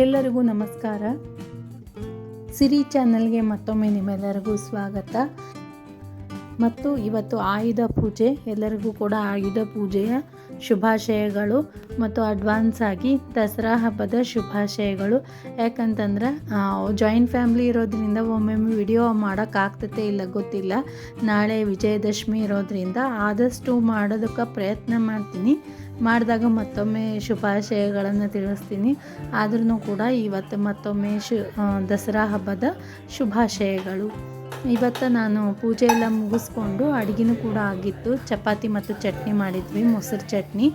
ಎಲ್ಲರಿಗೂ ನಮಸ್ಕಾರ. ಸಿರಿ ಚಾನಲ್ಗೆ ಮತ್ತೊಮ್ಮೆ ನಿಮ್ಮೆಲ್ಲರಿಗೂ ಸ್ವಾಗತ. ಮತ್ತು ಇವತ್ತು ಆಯುಧ ಪೂಜೆ, ಎಲ್ಲರಿಗೂ ಕೂಡ ಆಯುಧ ಪೂಜೆಯ ಶುಭಾಶಯಗಳು ಮತ್ತು ಅಡ್ವಾನ್ಸ್ ಆಗಿ ದಸರಾ ಹಬ್ಬದ ಶುಭಾಶಯಗಳು. ಯಾಕಂತಂದ್ರೆ ಜಾಯಿಂಟ್ ಫ್ಯಾಮಿಲಿ ಇರೋದ್ರಿಂದ ಒಮ್ಮೊಮ್ಮೆ ವಿಡಿಯೋ ಮಾಡೋಕ್ಕಾಗ್ತತೆ ಇಲ್ಲ ಗೊತ್ತಿಲ್ಲ. ನಾಳೆ ವಿಜಯದಶಮಿ ಇರೋದ್ರಿಂದ ಆದಷ್ಟು ಮಾಡೋದಕ್ಕೆ ಪ್ರಯತ್ನ ಮಾಡ್ತೀನಿ. ಮಾಡಿದಾಗ ಮತ್ತೊಮ್ಮೆ ಶುಭಾಶಯಗಳನ್ನು ತಿಳಿಸ್ತೀನಿ. ಆದ್ರೂ ಕೂಡ ಇವತ್ತು ಮತ್ತೊಮ್ಮೆ ಶು ದಸರಾ ಹಬ್ಬದ ಶುಭಾಶಯಗಳು. ಇವತ್ತು ನಾನು ಪೂಜೆ ಎಲ್ಲ ಮುಗಿಸ್ಕೊಂಡು ಅಡುಗೆನೂ ಕೂಡ ಆಗಿತ್ತು. ಚಪಾತಿ ಮತ್ತು ಚಟ್ನಿ ಮಾಡಿದ್ವಿ, ಮೊಸರು ಚಟ್ನಿ.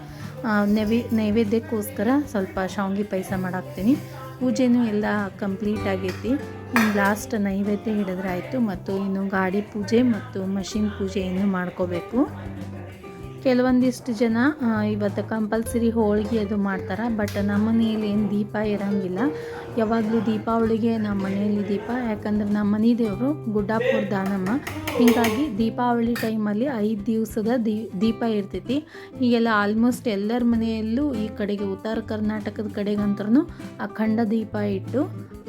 ನೈವೇ, ನೈವೇದ್ಯಕ್ಕೋಸ್ಕರ ಸ್ವಲ್ಪ ಶಾವ್ಗೆ ಪಾಯಸ ಮಾಡಾಕ್ತೀನಿ. ಪೂಜೆನೂ ಎಲ್ಲ ಕಂಪ್ಲೀಟ್ ಆಗೈತಿ. ಇನ್ನು ಲಾಸ್ಟ್ ನೈವೇದ್ಯ ಹಿಡಿದ್ರೆ ಆಯಿತು ಮತ್ತು ಇನ್ನು ಗಾಡಿ ಪೂಜೆ ಮತ್ತು ಮಷಿನ್ ಪೂಜೆ ಇನ್ನು ಮಾಡ್ಕೋಬೇಕು. ಕೆಲವೊಂದಿಷ್ಟು ಜನ ಇವತ್ತು ಕಂಪಲ್ಸರಿ ಹೋಳಿಗೆ ಅದು ಮಾಡ್ತಾರೆ, ಬಟ್ ನಮ್ಮ ಮನೆಯಲ್ಲಿ ಏನು ದೀಪ ಇರೋಂಗಿಲ್ಲ. ಯಾವಾಗಲೂ ದೀಪಾವಳಿಗೆ ನಮ್ಮ ಮನೆಯಲ್ಲಿ ದೀಪ, ಯಾಕಂದ್ರೆ ನಮ್ಮ ಮನೆ ದೇವರು ಗುಡ್ಡಾಪುರ ದಾನಮ್ಮ. ಹೀಗಾಗಿ ದೀಪಾವಳಿ ಟೈಮಲ್ಲಿ ಐದು ದಿವಸದ ದೀ, ದೀಪ ಇರ್ತೈತಿ. ಹೀಗೆಲ್ಲ ಆಲ್ಮೋಸ್ಟ್ ಎಲ್ಲರ ಮನೆಯಲ್ಲೂ ಈ ಕಡೆಗೆ ಉತ್ತರ ಕರ್ನಾಟಕದ ಕಡೆಗಂತೂ ಅಖಂಡ ದೀಪ ಇಟ್ಟು,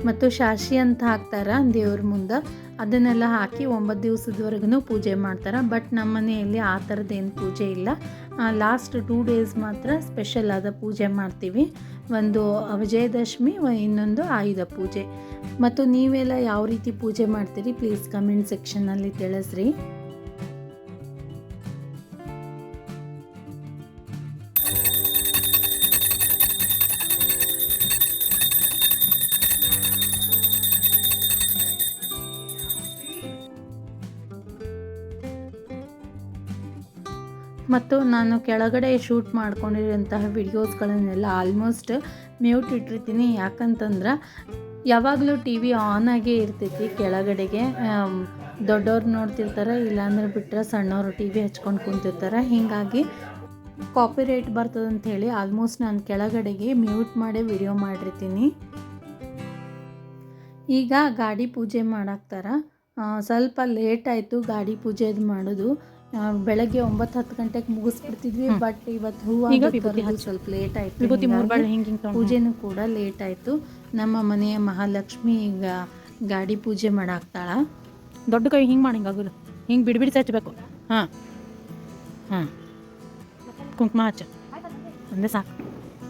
ಮತ್ತು ಶಾಶಿ ಅಂತ ಹಾಕ್ತಾರೆ ದೇವ್ರ ಮುಂದೆ, ಅದನ್ನೆಲ್ಲ ಹಾಕಿ ಒಂಬತ್ತು ದಿವಸದವರೆಗೂ ಪೂಜೆ ಮಾಡ್ತಾರೆ. ಬಟ್ ನಮ್ಮ ಮನೆಯಲ್ಲಿ ಆ ಥರದ್ದೇನು ಪೂಜೆ ಇಲ್ಲ. ಲಾಸ್ಟ್ ಟೂ ಡೇಸ್ ಮಾತ್ರ ಸ್ಪೆಷಲ್ ಆದ ಪೂಜೆ ಮಾಡ್ತೀವಿ. ಒಂದು ವಿಜಯದಶಮಿ ಇನ್ನೊಂದು ಆಯುಧ ಪೂಜೆ. ಮತ್ತು ನೀವೆಲ್ಲ ಯಾವ ರೀತಿ ಪೂಜೆ ಮಾಡ್ತೀರಿ? ಪ್ಲೀಸ್ ಕಮೆಂಟ್ ಸೆಕ್ಷನಲ್ಲಿ ತಿಳಿಸ್ರಿ. ಮತ್ತು ನಾನು ಕೆಳಗಡೆ ಶೂಟ್ ಮಾಡ್ಕೊಂಡಿರೋಂತಹ ವಿಡಿಯೋಸ್ಗಳನ್ನೆಲ್ಲ ಆಲ್ಮೋಸ್ಟ್ ಮ್ಯೂಟ್ ಇಟ್ಟಿರ್ತೀನಿ. ಯಾಕಂತಂದ್ರೆ ಯಾವಾಗಲೂ ಟಿ ವಿ ಆನ್ ಆಗೇ ಇರ್ತೈತಿ ಕೆಳಗಡೆಗೆ. ದೊಡ್ಡವ್ರು ನೋಡ್ತಿರ್ತಾರೆ, ಇಲ್ಲಾಂದ್ರೆ ಬಿಟ್ಟರೆ ಸಣ್ಣವರು ಟಿ ವಿ ಹಚ್ಕೊಂಡು ಕುಂತಿರ್ತಾರೆ. ಹೀಗಾಗಿ ಕಾಪಿರೈಟ್ ಬರ್ತದೆ ಅಂತ ಹೇಳಿ ಆಲ್ಮೋಸ್ಟ್ ನಾನು ಕೆಳಗಡೆಗೆ ಮ್ಯೂಟ್ ಮಾಡೇ ವಿಡಿಯೋ ಮಾಡಿರ್ತೀನಿ. ಈಗ ಗಾಡಿ ಪೂಜೆ ಮಾಡಾಕ್ತಾರ. ಸ್ವಲ್ಪ ಲೇಟ್ ಆಯಿತು ಗಾಡಿ ಪೂಜೆದು ಮಾಡೋದು. ಬೆಳಗ್ಗೆ ಒಂಬತ್ತು ಹತ್ತು ಗಂಟೆಗೆ ಮುಗಿಸ್ಬಿಡ್ತಿದ್ವಿ ಬಟ್ ಇವತ್ತು ಹೂವು. ಸ್ವಲ್ಪ ಲೇಟ್ ಆಯ್ತು. ಪೂಜೆನೂ ಕೂಡ ಲೇಟ್ ಆಯಿತು. ನಮ್ಮ ಮನೆಯ ಮಹಾಲಕ್ಷ್ಮಿ ಈಗ ಗಾಡಿ ಪೂಜೆ ಮಾಡಾಕ್ತಾಳ. ದೊಡ್ಡ ಕೈ ಹಿಂಗೆ ಮಾಡಿ ಹಿಂಗಾಗಲ್ಲ ಹಿಂಗೆ ಬಿಡಿ ಬಿಡಿಸಿ ಹಚ್ಬೇಕು ಹಾಂ. ಹಾಂ ಕುಂಕುಮ ಹಚ್ಚ. ಒಂದೇ ಸಾಕು.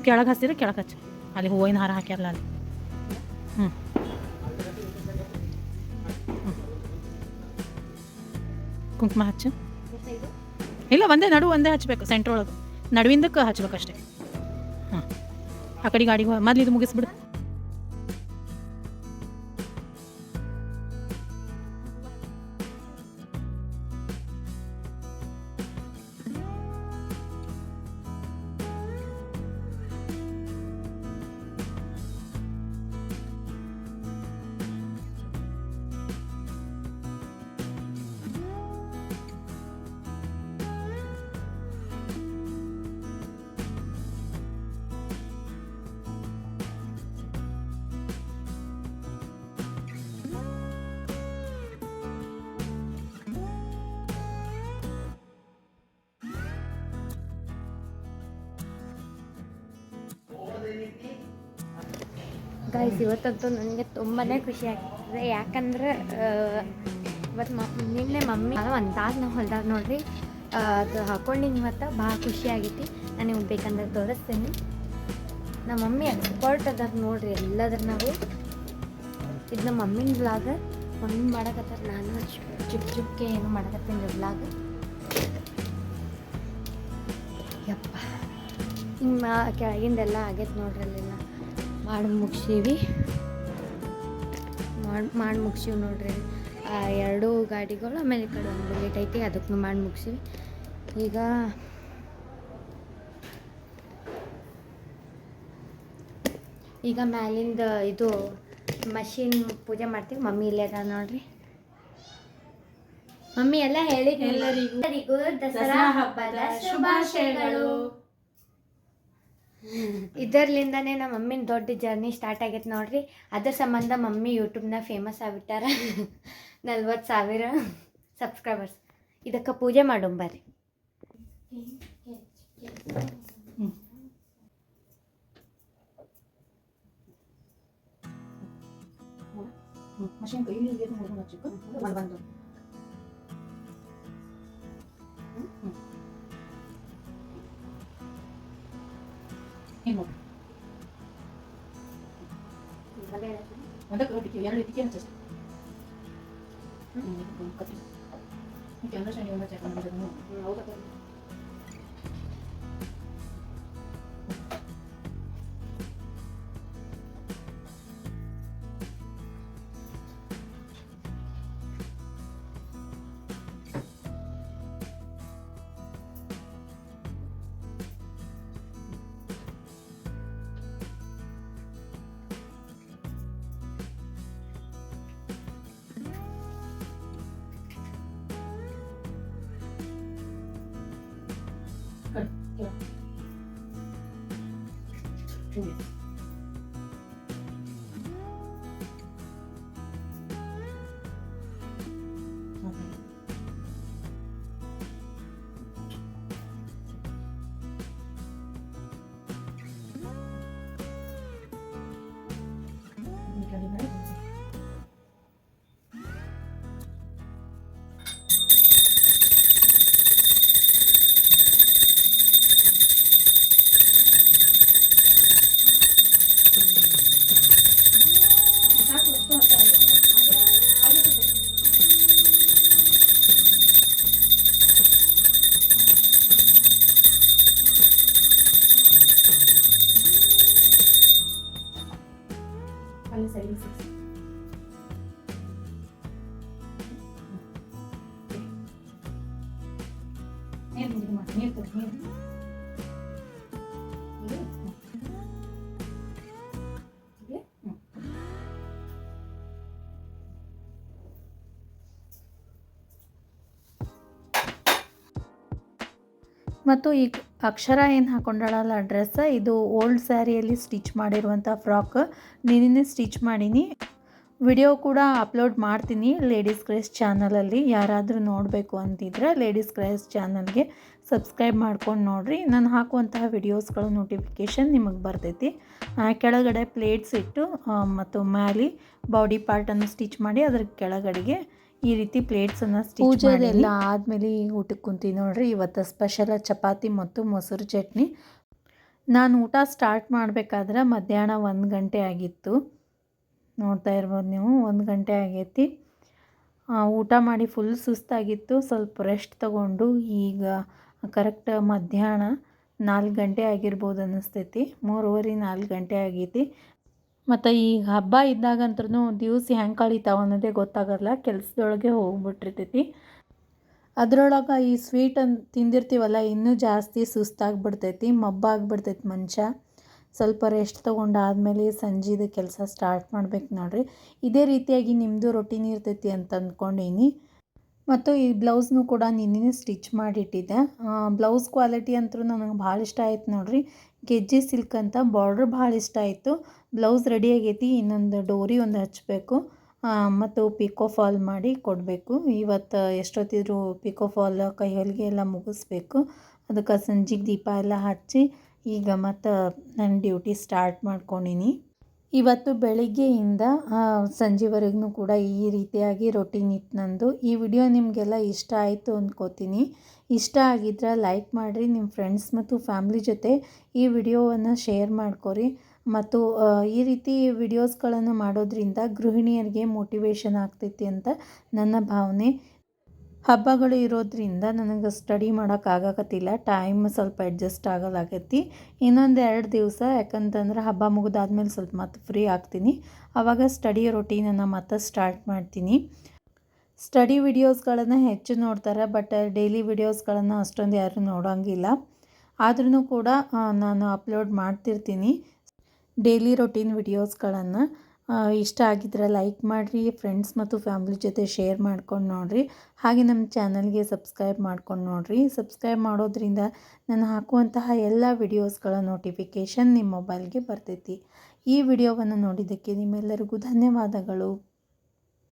ಕೆಳಗೆ ಹಚ್ಚಿದ್ರೆ ಕೆಳಗೆ ಹಚ್ಚ. ಅಲ್ಲಿ ಹೂವಿನ ಹಾರ ಹಾಕ್ಯಾರಲ್ಲ ಅಲ್ಲಿ. ಹ್ಞೂ ಕುಂಕುಮ ಹಚ್ಚು. ಇಲ್ಲ, ಒಂದೇ, ನಡು ಒಂದೇ ಹಚ್ಬೇಕು ಸೆಂಟ್ರ್ ಒಳಗೆ. ನಡುವಿಂದಕ್ಕೆ ಹಚ್ಬೇಕಷ್ಟೇ. ಹಾಂ ಆ ಕಡೆ ಗಾಡಿಗೆ ಮೊದ್ಲು ಇದು ಮುಗಿಸ್ಬಿಡು. ಗೈಸ್ ಇವತ್ತಂತೂ ನನಗೆ ತುಂಬಾ ಖುಷಿ ಆಗ್ತದೆ ಯಾಕಂದ್ರೆ ಇವತ್ತು ಮ, ನಿನ್ನೆ ಮಮ್ಮಿ ಒಂದು ತಾಸು ನಾವು ಹೊಲ್ದಾಗ ನೋಡ್ರಿ ಅದು ಹಾಕೊಂಡಿನಿ ಇವತ್ತು. ಭಾಳ ಖುಷಿ ಆಗೈತಿ ನಾನು ನಿಮ್ಗೆ ಬೇಕಂದ್ರೆ ತೋರಿಸ್ತೀನಿ. ನಮ್ಮ ಮಮ್ಮಿ ಎಕ್ಸ್ಪರ್ಟ್ ಅದಾಗ ನೋಡ್ರಿ ಎಲ್ಲದ್ರ ನಾವು ಇದು ನಮ್ಮ ಮಮ್ಮಿನ ಬ್ಲಾಗ್ ಮಮ್ಮಿ ಮಾಡಕತ್ತಾರ ನಾನು ಚಿಪ್ ಚುಪ್ಕೆ ಏನು ಮಾಡಕತ್ತೀನಿ ಬ್ಲಾಗ್ ಯಪ್ಪ. ಹಿಂಗೆ ಕೆಳಗಿಂದೆಲ್ಲ ಆಗೈತೆ ನೋಡ್ರಿ ಅಲ್ಲೆಲ್ಲ. ಮಾಡಿ ಮುಗಿಸೀವಿ. ಮಾಡಿ ಮಾಡಿ ಮುಗಿಸೀವಿ ನೋಡ್ರಿ. ಆ ಎರಡು ಗಾಡಿಗಳು ಆಮೇಲೆ ಈ ಕಡೆ ಒಂದು ಬುಲೆಟ್ ಐತಿ ಅದಕ್ಕೂ ಮಾಡಿ ಮುಗಿಸೀವಿ. ಈಗ ಈಗ ಮ್ಯಾಲಿಂದ ಇದು ಮಷೀನ್ ಪೂಜೆ ಮಾಡ್ತೀವಿ ಮಮ್ಮಿ ಇಲ್ಲೇ ಅದ ನೋಡ್ರಿ. ಮಮ್ಮಿ ಎಲ್ಲ ಹೇಳಿ ಎಲ್ಲರಿಗೂ ದಸರಾ ಹಬ್ಬದ ಶುಭಾಶಯಗಳು. ಇದರ್ಲಿಂದನೇ ನಮ್ಮ ಮಮ್ಮಿನ ದೊಡ್ಡ ಜರ್ನಿ ಸ್ಟಾರ್ಟ್ ಆಗೈತೆ ನೋಡ್ರಿ. ಅದ್ರ ಸಂಬಂಧ ಮಮ್ಮಿ ಯೂಟ್ಯೂಬ್ನ ಫೇಮಸ್ ಆಗಿಬಿಟ್ಟಾರ. ನಲ್ವತ್ತು ಸಾವಿರ ಸಬ್ಸ್ಕ್ರೈಬರ್ಸ್ ಇದಕ್ಕೆ ಪೂಜೆ ಮಾಡೋಂಬರ್ರಿ ಮಷೀನ್ ಕೈ ಬಂದು. ಒಂದಕ್ಕೆ ಇಟ್ಟಿಗೆ ಎರಡು ಇಟ್ಟಿಗೆ ಹಚ್ಚಿ ಹ್ಞೂ ಕತ್ತಿ ಕೆಲಸ ಶನಿ ಒಂದು ಚೆಕ್ ಮಾಡಿದ್ರು ಹೌದಾ ಅಲ್ಲಿ ಮತ್ತು ಈ ಅಕ್ಷರ ಏನು ಹಾಕೊಂಡಳಲ್ಲ ಡ್ರೆಸ್ ಇದು ಓಲ್ಡ್ ಸ್ಯಾರಿಯಲ್ಲಿ ಸ್ಟಿಚ್ ಮಾಡಿರುವಂಥ ಫ್ರಾಕ್ ನಿನ್ನೆ ಸ್ಟಿಚ್ ಮಾಡೀನಿ. ವಿಡಿಯೋ ಕೂಡ ಅಪ್ಲೋಡ್ ಮಾಡ್ತೀನಿ ಲೇಡೀಸ್ ಕ್ರೇಸ್ ಚಾನಲಲ್ಲಿ ಯಾರಾದರೂ ನೋಡಬೇಕು ಅಂತಿದ್ರೆ ಲೇಡೀಸ್ ಕ್ರೇಸ್ ಚಾನಲ್ಗೆ ಸಬ್ಸ್ಕ್ರೈಬ್ ಮಾಡ್ಕೊಂಡು ನೋಡಿರಿ. ನಾನು ಹಾಕುವಂತಹ ವಿಡಿಯೋಸ್ಗಳು ನೋಟಿಫಿಕೇಷನ್ ನಿಮಗೆ ಬರ್ತೈತಿ. ಕೆಳಗಡೆ ಪ್ಲೇಟ್ಸ್ ಇಟ್ಟು ಮತ್ತು ಮ್ಯಾಲಿ ಬಾಡಿ ಪಾರ್ಟನ್ನು ಸ್ಟಿಚ್ ಮಾಡಿ ಅದ್ರ ಕೆಳಗಡೆಗೆ ಈ ರೀತಿ ಪ್ಲೇಟ್ಸನ್ನು ಸ್ಟಿಚ್ ಪೂಜೆದೆಲ್ಲ ಎಲ್ಲ ಆದಮೇಲೆ ಊಟಕ್ಕೆ ಕುಂತೀವಿ ನೋಡಿರಿ. ಇವತ್ತು ಸ್ಪೆಷಲ್ ಚಪಾತಿ ಮತ್ತು ಮೊಸರು ಚಟ್ನಿ. ನಾನು ಊಟ ಸ್ಟಾರ್ಟ್ ಮಾಡಬೇಕಾದ್ರೆ ಮಧ್ಯಾಹ್ನ ಒಂದು ಗಂಟೆ ಆಗಿತ್ತು. ನೋಡ್ತಾ ಇರ್ಬೋದು ನೀವು, ಒಂದು ಗಂಟೆ ಆಗೈತಿ. ಊಟ ಮಾಡಿ ಫುಲ್ ಸುಸ್ತಾಗಿತ್ತು. ಸ್ವಲ್ಪ ರೆಸ್ಟ್ ತಗೊಂಡು ಈಗ ಕರೆಕ್ಟ್ ಮಧ್ಯಾಹ್ನ ನಾಲ್ಕು ಗಂಟೆ ಆಗಿರ್ಬೋದು ಅನ್ನಿಸ್ತೈತಿ. ಮೂರುವರೆ ನಾಲ್ಕು ಗಂಟೆ ಆಗೈತಿ. ಮತ್ತು ಈಗ ಹಬ್ಬ ಇದ್ದಾಗಂತೂ ದಿವ್ಸ ಹೆಂಗೆ ಕಳೀತಾವ ಅನ್ನೋದೇ ಗೊತ್ತಾಗಲ್ಲ. ಕೆಲಸದೊಳಗೆ ಹೋಗ್ಬಿಟ್ಟಿರ್ತೈತಿ. ಅದರೊಳಗೆ ಈ ಸ್ವೀಟ್ ಅನ್ ತಿಂದಿರ್ತೀವಲ್ಲ, ಇನ್ನೂ ಜಾಸ್ತಿ ಸುಸ್ತಾಗ್ಬಿಡ್ತೈತಿ, ಮಬ್ಬಾಗ್ಬಿಡ್ತೈತಿ ಮನುಷ್ಯ. ಸ್ವಲ್ಪ ರೆಸ್ಟ್ ತೊಗೊಂಡಾದ್ಮೇಲೆ ಸಂಜೆದು ಕೆಲಸ ಸ್ಟಾರ್ಟ್ ಮಾಡ್ಬೇಕು ನೋಡ್ರಿ. ಇದೇ ರೀತಿಯಾಗಿ ನಿಮ್ಮದು ರೊಟೀನ್ ಇರ್ತೈತಿ ಅಂತ ಅಂದ್ಕೊಂಡೀನಿ ಮತ್ತು ಈ ಬ್ಲೌಸ್ನು ಕೂಡ ನಿನ್ನೆ ಸ್ಟಿಚ್ ಮಾಡಿಟ್ಟಿದ್ದೆ. ಬ್ಲೌಸ್ ಕ್ವಾಲಿಟಿ ಅಂತೂ ನನಗೆ ಭಾಳ ಇಷ್ಟ ಆಯ್ತು ನೋಡ್ರಿ. ಗೆಜ್ಜೆ ಸಿಲ್ಕ್ ಅಂತ ಬಾರ್ಡ್ರ್ ಭಾಳ ಇಷ್ಟ ಆಯಿತು. ಬ್ಲೌಸ್ ರೆಡಿ ಆಗೈತಿ, ಇನ್ನೊಂದು ಡೋರಿ ಒಂದು ಹಚ್ಚಬೇಕು ಮತ್ತು ಪಿಕೋ ಫಾಲ್ ಮಾಡಿ ಕೊಡಬೇಕು. ಇವತ್ತು ಎಷ್ಟೊತ್ತಿದ್ರು ಪಿಕೋ ಫಾಲ್ ಕೈ ಹೊಲಿಗೆ ಎಲ್ಲ ಮುಗಿಸ್ಬೇಕು. ಅದಕ್ಕೆ ಸಂಜೆಗೆ ದೀಪ ಎಲ್ಲ ಹಚ್ಚಿ ಈಗ ಮತ್ತು ನನ್ನ ಡ್ಯೂಟಿ ಸ್ಟಾರ್ಟ್ ಮಾಡ್ಕೊಂಡೀನಿ. ಇವತ್ತು ಬೆಳಿಗ್ಗೆಯಿಂದ ಸಂಜೆವರೆಗೂ ಕೂಡ ಈ ರೀತಿಯಾಗಿ ರೊಟೀನ್ ಇತ್ತು ನಂದು. ಈ ವಿಡಿಯೋ ನಿಮಗೆಲ್ಲ ಇಷ್ಟ ಆಯಿತು ಅಂದ್ಕೋತೀನಿ ಇಷ್ಟ ಆಗಿದ್ರೆ ಲೈಕ್ ಮಾಡಿರಿ ನಿಮ್ಮ ಫ್ರೆಂಡ್ಸ್ ಮತ್ತು ಫ್ಯಾಮ್ಲಿ ಜೊತೆ ಈ ವಿಡಿಯೋವನ್ನು ಶೇರ್ ಮಾಡ್ಕೊರಿ. ಮತ್ತು ಈ ರೀತಿ ವಿಡಿಯೋಸ್ಗಳನ್ನು ಮಾಡೋದ್ರಿಂದ ಗೃಹಿಣಿಯರಿಗೆ ಮೋಟಿವೇಶನ್ ಆಗ್ತೈತಿ ಅಂತ ನನ್ನ ಭಾವನೆ. ಹಬ್ಬಗಳು ಇರೋದ್ರಿಂದ ನನಗೆ ಸ್ಟಡಿ ಮಾಡೋಕ್ಕಾಗಕತ್ತಿಲ್ಲ ಟೈಮ್ ಸ್ವಲ್ಪ ಅಡ್ಜಸ್ಟ್ ಆಗಲಾಗೈತಿ. ಇನ್ನೊಂದು ಎರಡು ದಿವಸ, ಯಾಕಂತಂದ್ರೆ ಹಬ್ಬ ಮುಗಿದಾದ್ಮೇಲೆ ಸ್ವಲ್ಪ ಮತ್ತೆ ಫ್ರೀ ಆಗ್ತೀನಿ. ಆವಾಗ ಸ್ಟಡಿ ರೊಟೀನನ್ನು ಮತ್ತೆ ಸ್ಟಾರ್ಟ್ ಮಾಡ್ತೀನಿ. ಸ್ಟಡಿ ವಿಡಿಯೋಸ್ಗಳನ್ನು ಹೆಚ್ಚು ನೋಡ್ತಾರೆ ಬಟ್ ಡೈಲಿ ವಿಡಿಯೋಸ್ಗಳನ್ನು ಅಷ್ಟೊಂದು ಯಾರೂ ನೋಡೋಂಗಿಲ್ಲ. ಆದ್ರೂ ಕೂಡ ನಾನು ಅಪ್ಲೋಡ್ ಮಾಡ್ತಿರ್ತೀನಿ. ಡೈಲಿ ರೊಟೀನ್ ವಿಡಿಯೋಸ್ಗಳನ್ನು ಇಷ್ಟ ಆಗಿದ್ರೆ ಲೈಕ್ ಮಾಡಿರಿ ಫ್ರೆಂಡ್ಸ್ ಮತ್ತು ಫ್ಯಾಮಿಲಿ ಜೊತೆ ಶೇರ್ ಮಾಡ್ಕೊಂಡು ನೋಡಿರಿ. ಹಾಗೆ ನಮ್ಮ ಚಾನಲ್ಗೆ ಸಬ್ಸ್ಕ್ರೈಬ್ ಮಾಡ್ಕೊಂಡು ನೋಡಿರಿ. ಸಬ್ಸ್ಕ್ರೈಬ್ ಮಾಡೋದ್ರಿಂದ ನಾನು ಹಾಕುವಂತಹ ಎಲ್ಲ ವಿಡಿಯೋಸ್ಗಳ ನೋಟಿಫಿಕೇಷನ್ ನಿಮ್ಮ ಮೊಬೈಲ್ಗೆ ಬರ್ತೈತಿ. ಈ ವಿಡಿಯೋವನ್ನು ನೋಡಿದ್ದಕ್ಕೆ ನಿಮ್ಮೆಲ್ಲರಿಗೂ ಧನ್ಯವಾದಗಳು.